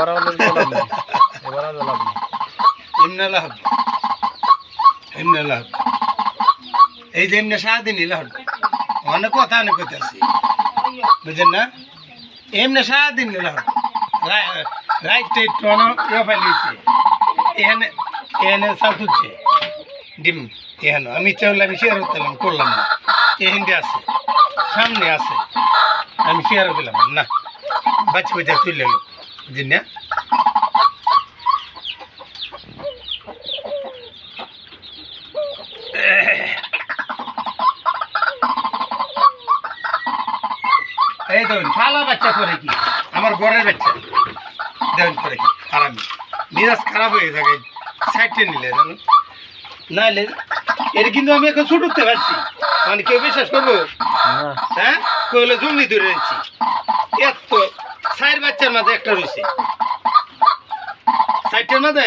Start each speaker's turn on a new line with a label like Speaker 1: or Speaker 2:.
Speaker 1: এবার নেই। এবার লাভ নেই।
Speaker 2: লাভ। লাভ। এই যে লাভ। অনেক কথা অনেক কথা আছে। না? লাভ। রাইট ইয়ে ফাইলিয়েছে এখানে এখানে সাউথ ডিম। এখানে। আমি চাইলে আমি শেয়ার করতাম করলাম না। এখানে আছে। সামনে আছে। আমি শেয়ার করলাম না। বাচ্চা বাচ্চা তুললে। বুঝলেন না এই দেখুন শালা বাচ্চা করে কি? আমার বরের বাচ্চা। দেখুন করে কি খারাপ মিরাজ খারাপ হয়ে থাকে সাইডে নিলে জানো? নাহলে এটা কিন্তু আমি এখন ছুটতে পারছি। মানে কেউ বিশ্বাস করব? হ্যাঁ? কইলে জঙ্গলি ধরে নিচ্ছি এত সাইড বাচ্চার মাঝে একটা রয়েছে। সাইডটার মাঝে